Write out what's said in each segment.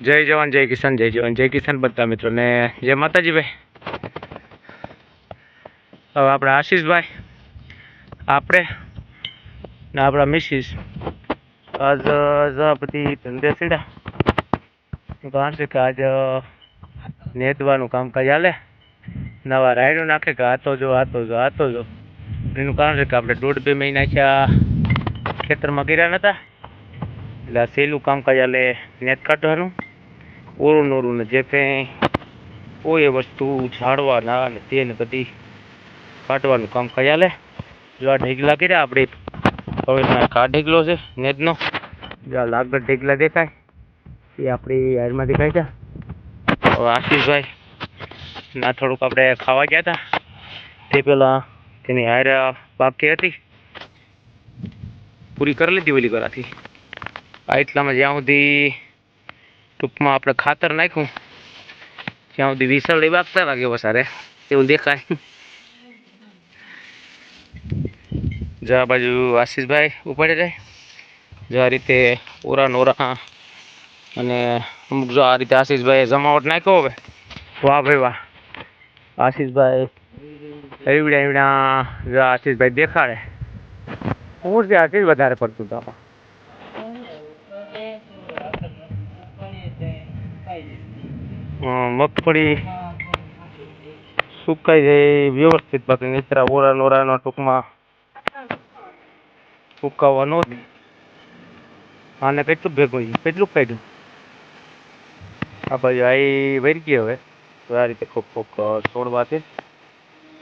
જય જવાન, જય કિસાન, જય જવાન. જય કિસાન બધા મિત્રોને. જય માતાજી ભાઈ. હવે આપણા આશીષભાઈ, આપણે ને આપણા મિસિસ આજ બધી ધંધે સીડા. કારણ છે કે આજ નેતવાનું કામકાજ હાલે. નવા રાયડું નાખે કે આતો જો આતો જો આતો જો. એનું કારણ છે કે આપણે દોઢ, બે મહિના થયા ખેતરમાં કર્યા નહોતા એટલે આ સહેલું કામકાજ હાલે નેત કાઢવાનું. ઓરું નોરું ને જે કંઈ કોઈ વસ્તુ ઝાડવાના ને તેને બધી કાઢવાનું કામ કર્યા જો આ ઢેગલા કર્યા, આપણે હવે કા ઢેગલો છે, નેટનો. જો આ લાગડ ઢેગલા દેખાય, એ આપણી હારમાંથી કાઢ્યા હવે આશીષભાઈ ના થોડુંક આપણે ખાવા ગયા હતા. તે પહેલાં તેની હારે બાકી હતી. પૂરી કરી લીધી ઓલી કરાથી આ એટલામાં જ્યાં સુધી ટૂંકમાં આપણે ખાતર નાખ્યું. ત્યાં સુધી વિસરડી વાગતા લાગે વસારે. એવું દેખાય. જો આ બાજુ આશીષભાઈ ઉપાડી જાય જો આ રીતે ઓરા નોરા અને અમુક જો આ રીતે આશીષભાઈ જમાવટ નાખ્યો હવે. વાહ ભાઈ વાહ. આશીષભાઈ એવડા એવડા જો આશીષભાઈ દેખાડે. હું છે આશીષ વધારે પડતું તો મગફળી સુકાઈ જાય વ્યવસ્થિત બાકી નીચરા ઓરા નોરાનો ટૂંકમાં સુકાવા આને કેટલું ભેગું? કેટલું કાઢ્યું? આ ભાઈ આઈ વરી ગઈ હવે. તો આ રીતે કોક કોક છોડવાથી.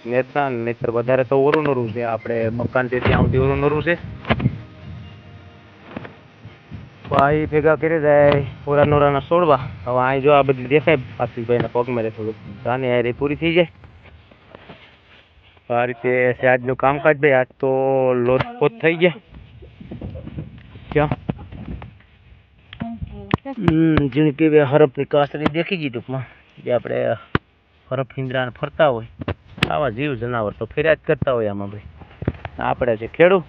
નેતા નેતર વધારે તો ઓરું નોરું છે. આપણે મકાન છે ત્યાં સુધી ઓરું નોરું છે. ભાઈ ભેગા કરી જાય ઓરા નોરાના છોડવા હવે અહીં જો આ બધી દેખાય આશીષભાઈના પગમાં રે થોડું આની હારે પૂરી થઈ જાય. આ રીતે છે આજનું કામકાજ ભાઈ, આજ તો લોટપોટ થઈ ગયા. ક્યાં? ઝીણકી બે હરફની કાસરી દેખી ગઈ ટૂંકમાં, જે આપણે હરફ હિંદરાને ફરતા હોય. આવા જીવ જનાવર તો ફેર્યા જ કરતા હોય આમાં ભાઈ. આપણે છે ખેડૂત,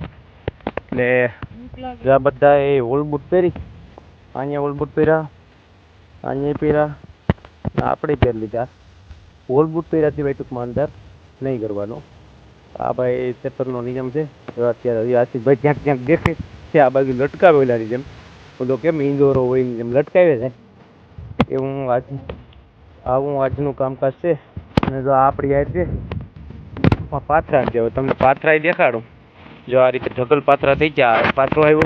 એટલે જો આ બધા એ ઓલબૂટ પહેરી. અહીંયા ઓલબૂટ પહેર્યા અહીંયા પહેર્યા આપણે પહેરી લીધા. ઓલબૂટ પહેર્યાથી ભાઈ ટૂંકમાં અંદર નહીં કરવાનો. આ ભાઈ ખેતરનો નિયમ છે. અત્યારે હજી આશીષભાઈ ક્યાંક ક્યાંક દેખે છે. આ બાજુ લટકાવેલાની જેમ. બધો કેમ ઇન્દોરો હોય જેમ લટકાવે છે. એવું આજ આવું આજનું કામકાજ છે. અને જો આપણી આ છે. પાથરા હવે તમને પાથરાય દેખાડું. જો આ રીતે ઢગલ પાત્રા થઈ ગયા, આ પાથરો આવ્યો.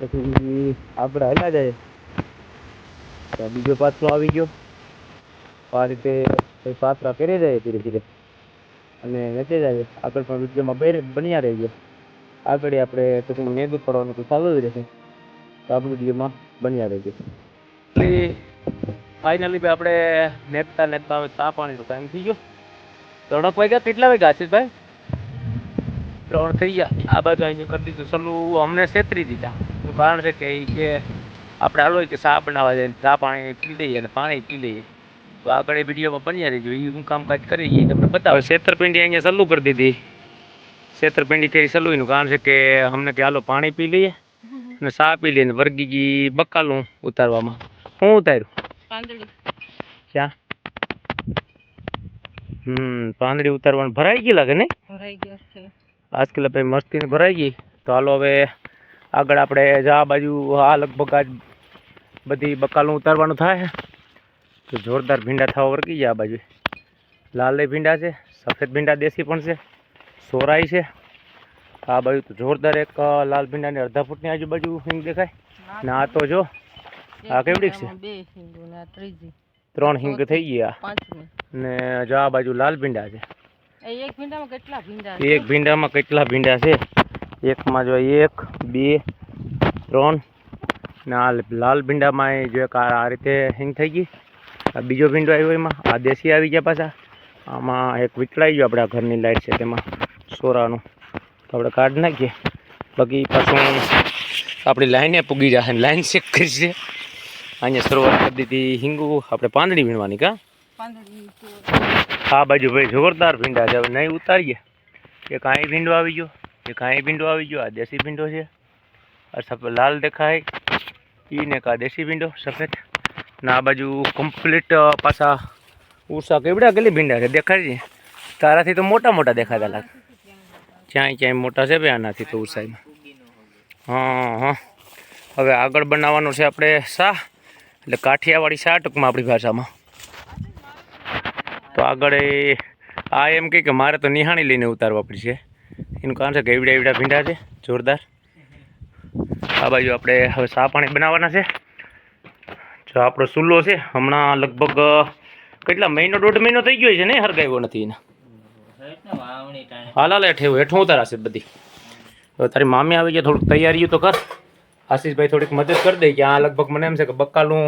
પછી આપણે હલા જાય. તો બીજો પાત્રો આવી ગયો. આ રીતે પાત્રા કરી જાય ધીરે ધીરે. અને વેચે જાય. આગળ પણ વિડીયોમાં બેરે બન્યા રહી ગયો આગળ આપણે પછી નેદું પડવાનું તો ચાલુ જ રહેશે. તો આ વિડીયોમાં બન્યા રહી ગયો ફાઇનલી ભાઈ આપણે નેતા નેતા હવે ચા પાણીનો ટાઈમ થઈ ગયો. ત્રણક વાગ્યા કેટલા વાગ્યા આશીષભાઈ ત્રણ થઈ ગયા. આ બાજુ અહીંયા કરી દીધું. સલું અમને છેતરી દીધા. કારણ છે કે કે આપણે હાલો કે ચા બનાવવા જાય ચા પાણી પી લઈએ અને પાણી પી લઈએ. તો આગળ એ વિડીયોમાં બન્યા રહીજો. એ હું કામકાજ કરી એ તમને બતાવે. છેતરપિંડી અહીંયા સલું કરી દીધી. છેતરપિંડી કરી સલુંનું કારણ છે કે અમને કે હાલો પાણી પી લઈએ અને ચા પી લઈએ ને વર્ગી ગઈ બકાલું ઉતારવામાં. શું ઉતાર્યું? પાંદડી. ક્યાં? હમ પાંદડી ઉતારવાનું ભરાઈ ગઈ લાગે ને ભરાઈ ગયો છે. આજકાલ ભાઈ મસ્તીને ભરાઈ ગઈ. તો હાલો હવે આગળ આપણે જા બાજુ આ લગભગ આજ બધી બકાલું ઉતારવાનું થાય. તો જોરદાર ભીંડા થવા વર્ગી ગયા આ બાજુ. લાલે ભીંડા છે સફેદ ભીંડા દેશી પણ છે સોરાઈ છે. આ બાજુ તો જોરદાર એક લાલ ભીંડાની અડધા ફૂટની આજુબાજુ હિંગ દેખાય. ને આ તો જો આ કેવડીક છે? આ ત્રણ હિંગ થઈ ગયા. ને જો આ બાજુ લાલ ભીંડા છે. એક ભીંડામાં કેટલા ભીંડા એક ભીંડામાં કેટલા ભીંડા છે? એકમાં જો એક બે ત્રણ ને આ લાલ ભીંડામાં જો એક આ રીતે હિંગ થઈ ગઈ. આ બીજો ભીંડો આવ્યો એમાં. આ દેશી આવી ગયા પાછા. આમાં એક વિકળાઈ ગયો આપણા ઘરની લાઈટ છે તેમાં સોરાનું. તો આપણે કાઢી નાખીએ. બાકી પાછું આપણી લાઈને પૂગી જશે. લાઈન ચેક કરી છે અહીંયા શરૂઆત કરી દીધી હિંગુ. આપણે પાંદડી વીણવાની કા? પાંદડી આ બાજુ ભાઈ, જોરદાર ભીંડા છે. હવે નહીં ઉતારીએ. એક અહીં ભીંડો આવી ગયો. એક અહીં ભીંડો આવી ગયો. આ દેશી ભીંડો છે. આ સફેદ, લાલ દેખાય. એને કા દેશી ભીંડો, સફેદ. ને આ બાજુ કમ્પ્લીટ પાછા ઉષા કેવડા કેટલી ભીંડા છે? દેખાય છે? તારાથી તો મોટા મોટા દેખાતા લાગે. ક્યાંય ક્યાંય મોટા છે ભાઈ આનાથી તો ઉષાઈમાં હા હા. હવે આગળ બનાવવાનું છે આપણે શાહ. એટલે કાઠિયાવાડી શાહ ટૂંકમાં આપણી ભાષામાં. આગળ આ એમ કહે કે મારે તો નિહાણી લઈને ઉતારવા પડશે. એનું કારણ છે કે એવડા એવડા ભીંડા છે, જોરદાર. આ બાજુ આપણે હવે સા પાણી બનાવવાના છે. જો આપણો સુલ્લો છે, હમણાં લગભગ કેટલા મહિનો, દોઢ મહિનો થઈ ગયો છે ને હરગાવ્યો નથી એને. હાલ હાલ, હેઠે હેઠું ઉતારાશે બધી. હવે તારી મામી આવી ગયા થોડુંક તૈયારીઓ તો કર. આશીષભાઈ થોડીક મદદ કરી દે, કે આ લગભગ મને એમ છે કે બક્કાલું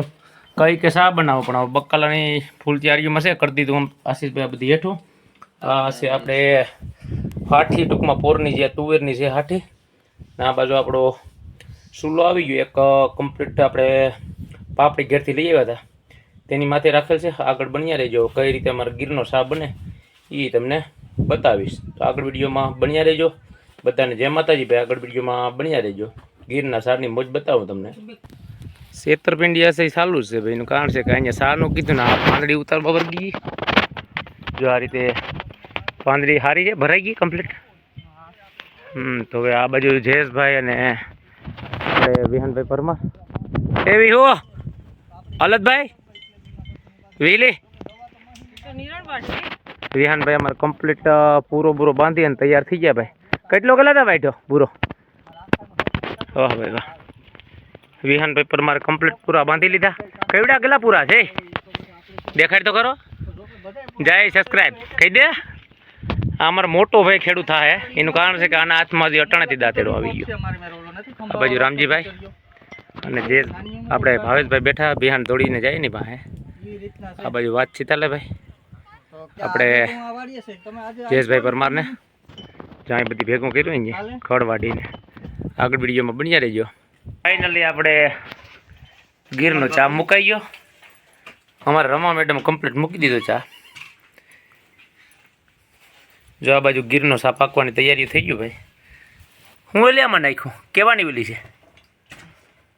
કઈ કે શા બનાવો? પણ હવે બક્કાલાની ફૂલ તૈયારીઓમાં છે, કરી દીધું આશીષભાઈ બધી હેઠું. આ છે આપણે હાઠી ટૂંકમાં પોરની જે, તુવેરની છે હાઠી આ બાજુ આપણો સુલો આવી ગયો, એક કમ્પ્લીટ આપણે પાપડી ઘેરથી લઈ આવ્યા હતા. તેની માથે રાખેલ છે, આગળ બન્યા રહેજો. કઈ રીતે અમારા ગીરનો શા બને એ તમને બતાવીશ. તો આગળ વિડીયોમાં બન્યા રહેજો. બધાને જય માતાજી ભાઈ, આગળ વિડીયોમાં બન્યા રહેજો. ગીરના સારની મોજ બતાવું તમને. છેતરપિંડી હશે એ સારું છે ભાઈ, એનું કારણ છે કે અહીંયા સારનું કીધું ને આ પાંદડી ઉતારવા વર્ગી જો આ રીતે પાંદડી સારી છે, ભરાઈ ગઈ કમ્પ્લીટ હમ, તો હવે આ બાજુ જયેશભાઈ અને આપણે વિહાનભાઈ પરમાર. એવી હો અલતભાઈ વીલી. તો વિહાનભાઈ અમારે કમ્પ્લીટ પૂરો બૂરો બાંધી અને તૈયાર થઈ ગયા ભાઈ. કેટલો કલાક ભાઈ પૂરો? વાહ ભાઈ વાહ. વિહાનભાઈ પરમારે કમ્પ્લીટ પૂરા બાંધી લીધા. કેવડા કેટલા પૂરા છે? દેખાડ તો કરો જય સબસ્ક્રાઈબ કહી દે. આ અમારો મોટો ભાઈ ખેડૂત થાય એનું કારણ છે કે આના હાથમાં જે અટાણેથી દાંતેડો આવી ગયો. આ બાજુ રામજીભાઈ. અને જે આપણે ભાવેશભાઈ બેઠા, બિહાન દોડીને જાય ને પાસે આ બાજુ વાતચીત હાલે ભાઈ. આપણે જયેશભાઈ પરમારને. જ્યાં બધી ભેગું કર્યું ને ખડ વાઢીને આગળ વિડીયોમાં બન્યા રહેજો. ફાઇનલી આપણે ગીરનો ચા મુકાઈ ગયો. અમારે રમા મેડમ કમ્પ્લીટ મૂકી દીધો ચા. જો આ બાજુ ગીરનો સા પાકવાની તૈયારી થઈ ગયું ભાઈ. હું એલિયામાં નાખ્યું? કેવાની ઓલી છે?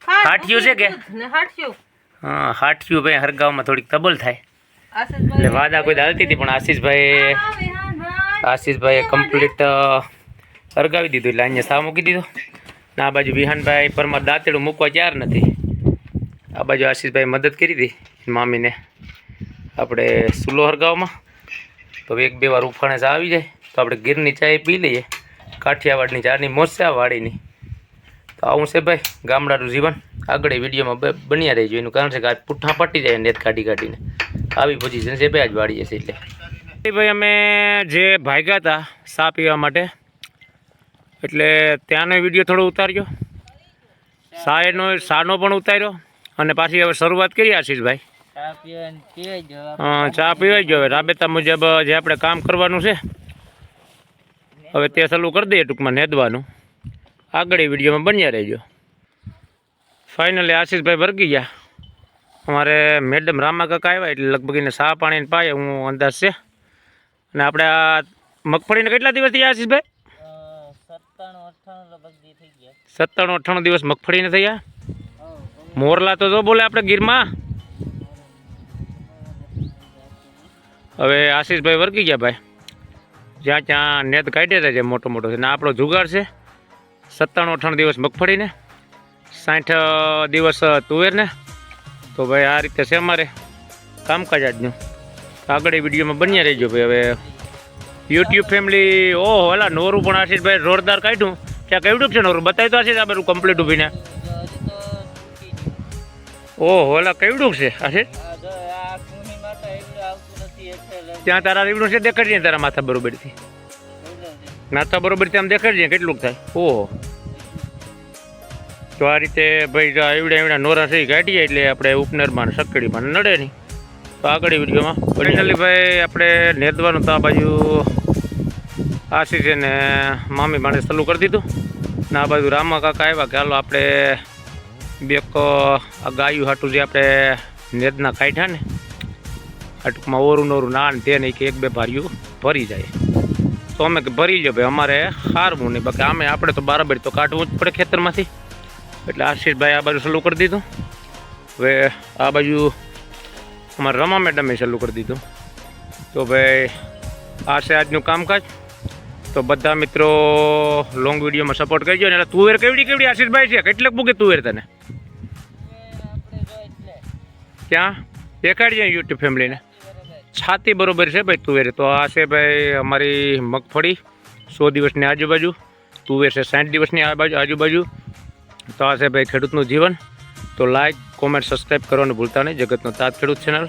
હાઠિયું છે કે? હાઠિયું હા હાઠિયું ભાઈ હરગાવમાં થોડીક તબલ થાય. એટલે વાદા કોઈ હાલતી હતી પણ આશીષભાઈ આશીષભાઈએ કમ્પ્લીટ હરગાવી દીધું. એટલે અહીંયા સા મૂકી દીધો. ને આ બાજુ વિહાનભાઈ પરમાં દાંતેડું મૂકવા તૈયાર નથી? આ બાજુ આશીષભાઈ મદદ કરી હતી મામીને. આપણે સુલો ગામમાં તો એક બે વાર ઉફાણે આવી જાય. તો આપણે ગીરની ચા પી લઈએ. કાઠિયાવાડની ચાની મોજ વાળીની તો આવું છે ભાઈ, ગામડાનું જીવન. આગળ વિડીયોમાં બન્યા રહેજો. એનું કારણ છે કે આજ પુઠ્ઠા પટી જાય નેત કાઢી કાઢીને. આવી પોઝિશન છે ભાઈ આજ વાડીએ જશે એટલે. ભાઈ અમે જે ભાગ્યા હતા, સા પીવા માટે એટલે ત્યાંનો વીડિયો થોડો ઉતાર્યો સાનો સાનો પણ ઉતાર્યો. અને પાછી હવે શરૂઆત કરી આશીષભાઈ. ચા પીવાઈ ગયો. હવે રાબેતા મુજબ જે આપણે કામ કરવાનું છે હવે તે સલું કરી દઈએ ટૂંકમાં નેદવાનું. આગળ વિડીયોમાં બન્યા રહેજો. ફાઇનલી આશીષભાઈ વર્ગી ગયા. અમારે મેડમ રામા કાકા આવ્યા એટલે લગભગ એને સા પાણીને પાય. હું અંદાજ છે. અને આપણે આ મગફળીને કેટલા દિવસથી આશીષભાઈ? સત્તાણું અઠ્ઠાણું દિવસ મગફળીને થયા? મોરલા તો જો બોલે આપણે ગીરમાં. હવે આશીષભાઈ વર્ગી ગયા ભાઈ. જ્યાં ત્યાં નેત કાઢ્યા હતા જે મોટો મોટો છે. ને આપણો જુગાડ છે સત્તાણું અઠાણું દિવસ મગફળીને, સાઠ દિવસ તુવેરને. તો ભાઈ આ રીતે છે અમારે કામકાજ આજનું. આગળ વિડીયોમાં બન્યા રહેજો ભાઈ. હવે યુટ્યુબ ફેમિલી ઓહો, ઓલા નોરું પણ આશીષભાઈ જોરદાર કાઢ્યું. ત્યાં કેવડું છે નોરું બતાવી તો હશે આ બધું કમ્પ્લીટ ઊભીને. ઓહો ઓલા કેવડું છે? હશે ત્યાં તારા રીવડું છે દેખાડજે ને તારા માથા બરોબરથી. માથા બરોબરથી આમ દેખાડજે કેટલુંક થાય. ઓહો. તો આ રીતે ભાઈ જો એવડા એવડા નોરા સહી કાઢીએ એટલે આપણે ઉપનરમાં સકડીમાં નડે નહીં. તો આગળ વિડીયોમાં. ફાઇનલી ભાઈ આપણે નેદવાનું તો આ બાજુ આશીષ ને મામી માણે સલું કરી દીધું. ને આ બાજુ રામા કાકા આવ્યા કે હાલો આપણે બે એક, આ ગાયું હાટું જે આપણે નેદના કાઢ્યા ને, આ ઓરું નોરું ના ને તે નહીં કે એક બે ભાર્યું ભરી જાય. તો અમે કે ભરી લો ભાઈ, અમારે હારવું નહીં. બાકી આમે આપણે તો બરાબર તો કાઢવું જ પડે ખેતરમાંથી. એટલે આશીષભાઈ આ બાજુ સલું કરી દીધું. હવે આ બાજુ અમારા રમા મેડમે સલું કરી દીધું. તો ભાઈ, આ છે આજનું કામકાજ. તો બધા મિત્રો લોંગ વિડીયોમાં સપોર્ટ કરજો ને. એટલે તુવેર કેવડી કેવડી આશીષભાઈ છે? કેટલાક મૂકે તુવેર તને? ક્યાં? દેખાડજે યુટ્યુબ ફેમિલીને. છાતી બરોબર છે ભાઈ તુવેર. તો આ છે ભાઈ અમારી મગફળી, સો દિવસની આજુબાજુ. તુવેર છે સાઠ દિવસની આજુબાજુ. તો આ છે ભાઈ ખેડૂતનું જીવન. તો લાઈક કોમેન્ટ સબસ્ક્રાઈબ કરવાનું ભૂલતા નહીં. જગતનો તાત ખેડૂત ચેનલ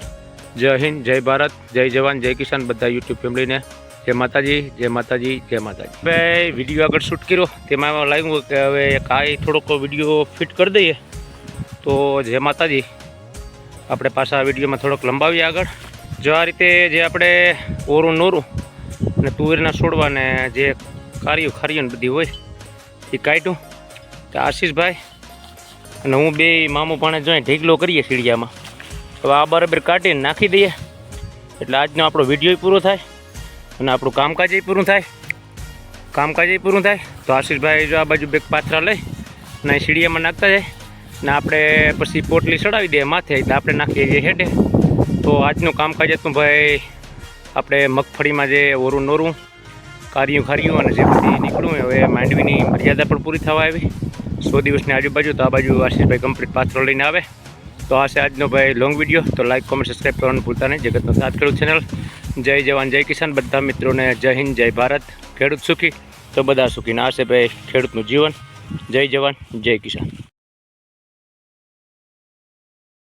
જય હિન્દ, જય ભારત, જય જવાન, જય કિસાન. બધા યુટ્યુબ ફેમિલીને જય માતાજી જય માતાજી જય માતાજી. ભાઈ વીડિયો આગળ શૂટ કર્યો, તેમાં લાગ્યું કે હવે કાંઈ થોડોક વીડિયો ફિટ કરી દઈએ. તો જય માતાજી. આપણે પાછા વિડીયોમાં થોડોક લંબાવીએ આગળ. જો આ રીતે જે આપણે ઓરું નોરું અને તુવેરના છોડવા ને જે કાર્યું ખારીઓ ને બધી હોય, એ કાઢ્યું. તો આશીષભાઈ અને હું બે મામું પાણે જોઈ ઢીકલો કરીએ સીડિયામાં. હવે આ બરાબર કાઢીને નાખી દઈએ. એટલે આજનો આપણો વીડિયો પૂરો થાય. અને આપણું કામકાજ એ પૂરું થાય. કામકાજ એ પૂરું થાય. તો આશીષભાઈ જો આ બાજુ બે પાથરા લઈ અને સીડીયામાં નાખતા જાય. ને આપણે પછી પોટલી ચડાવી દઈએ માથે, એટલે આપણે નાખીએ છીએ હેઠે તો આજનું કામકાજ હતું ભાઈ, આપણે મગફળીમાં જે ઓરું નોરું, કાર્યું ખાર્યું અને જે બધી નીકળ્યું હવે માંડવીની મર્યાદા પણ પૂરી થવા આવી. સો દિવસની આજુબાજુ તો આ બાજુ આશીષભાઈ કમ્પ્લીટ પાથરો લઈને આવે. તો આ છે આજનો ભાઈ લોંગ વીડિયો તો લાઈક કોમેન્ટ સબસ્ક્રાઈબ કરવાનું ભૂલતા નહીં. જગતનો સાથ ખેડૂત ચેનલ જય જવાન, જય કિસાન. બધા મિત્રોને જય હિન્દ, જય ભારત. ખેડૂત સુખી, તો બધા સુખી. ને ભાઈ, ખેડૂતનું જીવન. જય જવાન, જય કિસાન.